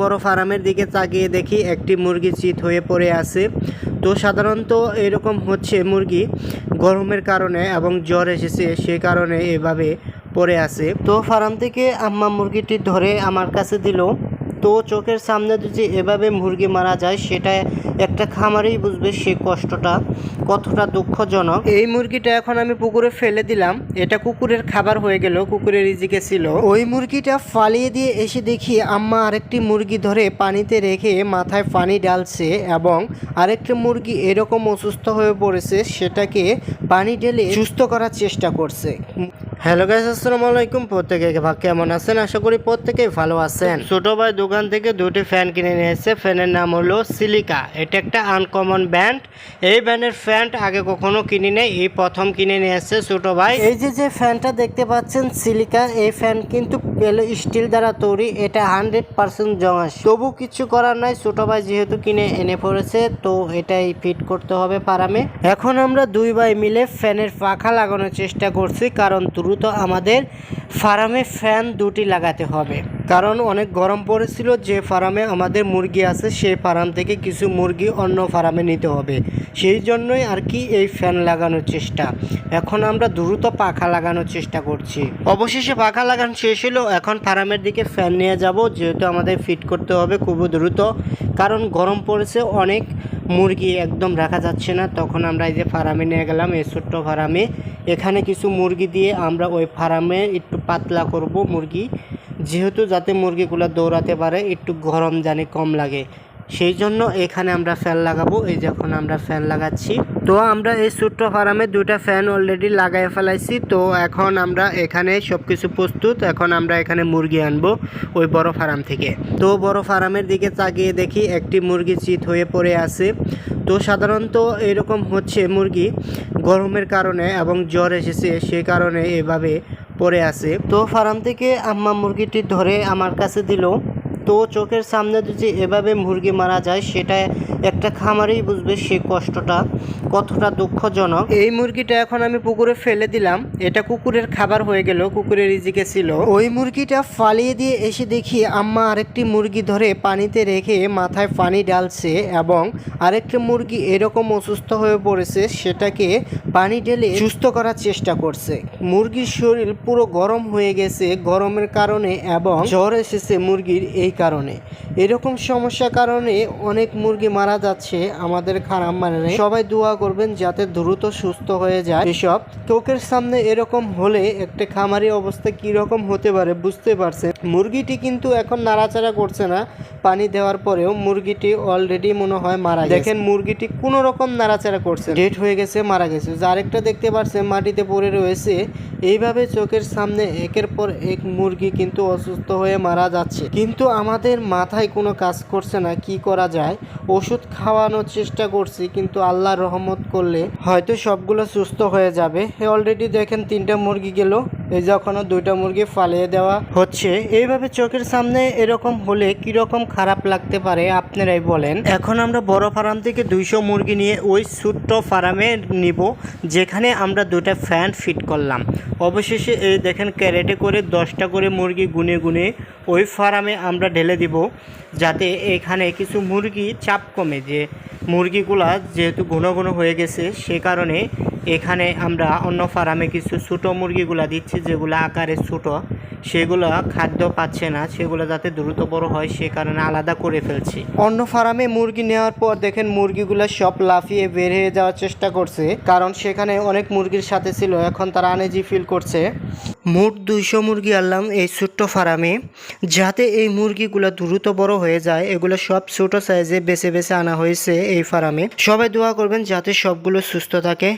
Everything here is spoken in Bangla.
বড় ফার্মের দিকে তাকিয়ে দেখি একটি মুরগি চিত হয়ে পড়ে আছে। তো সাধারণত এরকম হচ্ছে মুরগি গরমের কারণে এবং জ্বর এসেছে, সে কারণে এভাবে পড়ে আছে। তো ফার্ম থেকে আম্মা মুরগিটি ধরে আমার কাছে দিল। তো চোখের সামনে যদি এভাবে মুরগি মারা যায়, সেটা একটা খামারেই বুঝবে সে কষ্টটা, কতটা দুঃখজনক। এই মুরগিটা এখন আমি পুকুরে ফেলে দিলাম। এটা কুকুরের খাবার হয়ে গেল, কুকুরের রিজিকে ছিল। ওই মুরগিটা ফালিয়ে দিয়ে এসে দেখি আম্মা আরেকটি মুরগি ধরে পানিতে রেখে মাথায় পানি ডালছে এবং আরেকটি মুরগি এরকম অসুস্থ হয়ে পড়েছে, সেটাকে পানি ঢেলে সুস্থ করার চেষ্টা করছে। হ্যালো গাইস, আসসালামু আলাইকুম। প্রত্যেকে ভাগ কেমন আছেন? আশা করি প্রত্যেকেই ভালো আছেন। ছোট ভাই দোকান থেকে দুটি ফ্যান কিনে নিয়ে এসেছে। ফ্যানের নাম হলো সিলিকা। এটা একটা আনকমন ব্যান্ড এই ব্যান্ডের ফ্যান আগে কখনো কিনি নেই এই প্রথম কিনে নিয়ে এসেছে ছোট ভাই। এই যে যে ফ্যানটা দেখতে পাচ্ছেন, সিলিকা, এই ফ্যান কিন্তু স্টিল দ্বারা তৈরি। এটা হান্ড্রেড পার্সেন্ট জঙাস তবু কিছু করার নাই, ছোট ভাই যেহেতু কিনে এনে পড়েছে, তো এটাই ফিট করতে হবে পারামে। এখন আমরা দুই ভাই মিলে ফ্যানের পাখা লাগানোর চেষ্টা করছি, কারণ দ্রুত আমাদের ফার্মে ফ্যান দুটি লাগাতে হবে। কারণ অনেক গরম পড়েছিল, যে ফার্মে আমাদের মুরগি আছে সেই ফার্ম থেকে কিছু মুরগি অন্য ফার্মে নিতে হবে। সেই জন্যই আর কি এই ফ্যান লাগানোর চেষ্টা। এখন আমরা দ্রুত পাখা লাগানোর চেষ্টা করছি। অবশেষে পাখা লাগানো শেষ হলো। এখন ফার্মের দিকে ফ্যান নিয়ে যাব, যেহেতু আমাদের ফিট করতে হবে খুব দ্রুত। কারণ গরম পড়েছে, অনেক মুরগি একদম রাখা যাচ্ছে না। তখন আমরা এই যে ফার্মে নিয়ে গেলাম, এই ছোট্ট ফার্মে। এখানে কিছু মুরগি দিয়ে আমরা ওই ফার্মে একটু পাতলা করব মুরগি। যেহেতু যাতে মুরগিগুলো দৌড়াতে পারে, একটু গরম জানি কম লাগে। সেই জন্য এখানে আমরা ফ্যান লাগাবো, এই যখন আমরা ফ্যান লাগাচ্ছি। তো আমরা এই ছোট্ট ফার্মে দুটা ফ্যান অলরেডি লাগাই ফেলাইছি, তো এখন আমরা এখানে সব কিছু প্রস্তুত। এখন আমরা এখানে মুরগি আনব ওই বড় ফার্ম থেকে। তো বড় ফার্মের দিকে তাকিয়ে দেখি একটি মুরগি চিত হয়ে পড়ে আছে। তো সাধারণত এরকম হচ্ছে মুরগি গরমের কারণে এবং জ্বর এসেছে, সে কারণে এভাবে পড়ে আছে। তো ফার্ম থেকে আম্মা মুরগিটি ধরে আমার কাছে দিল। তো চোখের সামনে যদি এভাবে মুরগি মারা যায়, সেটা একটা খামারেই বুঝবে সে কষ্টটা, কতটা দুঃখজনক। এই মুরগিটা এখন আমি পুকুরে ফেলে দিলাম। এটা কুকুরের খাবার হয়ে গেল, কুকুরের রিজিকে ছিল। ওই মুরগিটা ফালিয়ে দিয়ে এসে দেখি আম্মা আরেকটি মুরগি ধরে পানিতে রেখে মাথায় পানি ডালছে এবং আরেকটি মুরগি এরকম অসুস্থ হয়ে পড়েছে, সেটাকে পানি ঢেলে সুস্থ করার চেষ্টা করছে। মুরগির শরীর পুরো গরম হয়ে গেছে, গরমের কারণে এবং জ্বর এসেছে মুরগির। এই কারণে। এরকম সমস্যার কারণে অনেক মুরগি মারা যাচ্ছে আমাদের খারাপ মানে সবাই দোয়া করবেন যাতে দ্রুত সুস্থ হয়ে যায় এসব। চোখের সামনে এরকম হলে একটা খামারি অবস্থা কি রকম হতে পারে বুঝতে পারছেন? মুরগিটি কিন্তু এখন নাড়াচাড়া করছে না। পানি দেওয়ার পরেও মুরগিটি অলরেডি মনে হয় মারা দেখেন মুরগিটি কোনো রকম নাড়াচাড়া করছে ডেট হয়ে গেছে, মারা গেছে। আরেকটা দেখতে পাচ্ছেন মাটিতে পড়ে রয়েছে। এইভাবে চোখের সামনে একের পর এক মুরগি কিন্তু অসুস্থ হয়ে মারা যাচ্ছে। কিন্তু আমাদের মাথায় কোনো কাজ করছে না, কি করা যায়? ওষুধ খাওয়ানোর চেষ্টা করছি, কিন্তু আল্লাহ রহমত করলে হয়তো সবগুলো সুস্থ হয়ে যাবে। অলরেডি দেখেন তিনটা মুরগি গেল। এই যখন দুইটা মুরগি ফালিয়ে দেওয়া হচ্ছে। এইভাবে চোখের সামনে এরকম হলে কীরকম খারাপ লাগতে পারে, আপনারাই বলেন। এখন আমরা বড় ফার্ম থেকে দুইশো মুরগি নিয়ে ওই ছোট্ট ফার্মে নিব, যেখানে আমরা দুটা ফ্যান ফিট করলাম। অবশেষে এই দেখেন ক্যারেটে করে দশটা করে মুরগি গুনে গুনে ওই ফার্মে আমরা ঢেলে দিব, যাতে এখানে কিছু মুরগি চাপ কমে, যে মুরগিগুলা যেহেতু ঘন ঘন হয়ে গেছে, সে কারণে এখানে আমরা অন্য ফার্মে কিছু ছোটো মুরগিগুলা দিচ্ছি, যেগুলো আকারে ছোটো। সেগুলো খাদ্য পাচ্ছে না, সেগুলো যাতে দ্রুত বড় হয়, সে কারণে আলাদা করে ফেলছি। অন্য ফার্মে মুরগি নেওয়ার পর দেখেন মুরগিগুলো সব লাফিয়ে বের হয়ে যাওয়ার চেষ্টা করছে, কারণ সেখানে অনেক মুরগির সাথে ছিল, এখন তারা আনেজি ফিল করছে। মোট দুইশো মুরগি আনলাম এই ছোট্ট ফার্মে। যাতে এই মুরগিগুলো দ্রুত বড় হয়ে যায়, এগুলো সব ছোট সাইজে বেছে বেছে আনা হয়েছে। এই ফার্মে। সবাই দোয়া করবেন যাতে সবগুলো সুস্থ থাকে।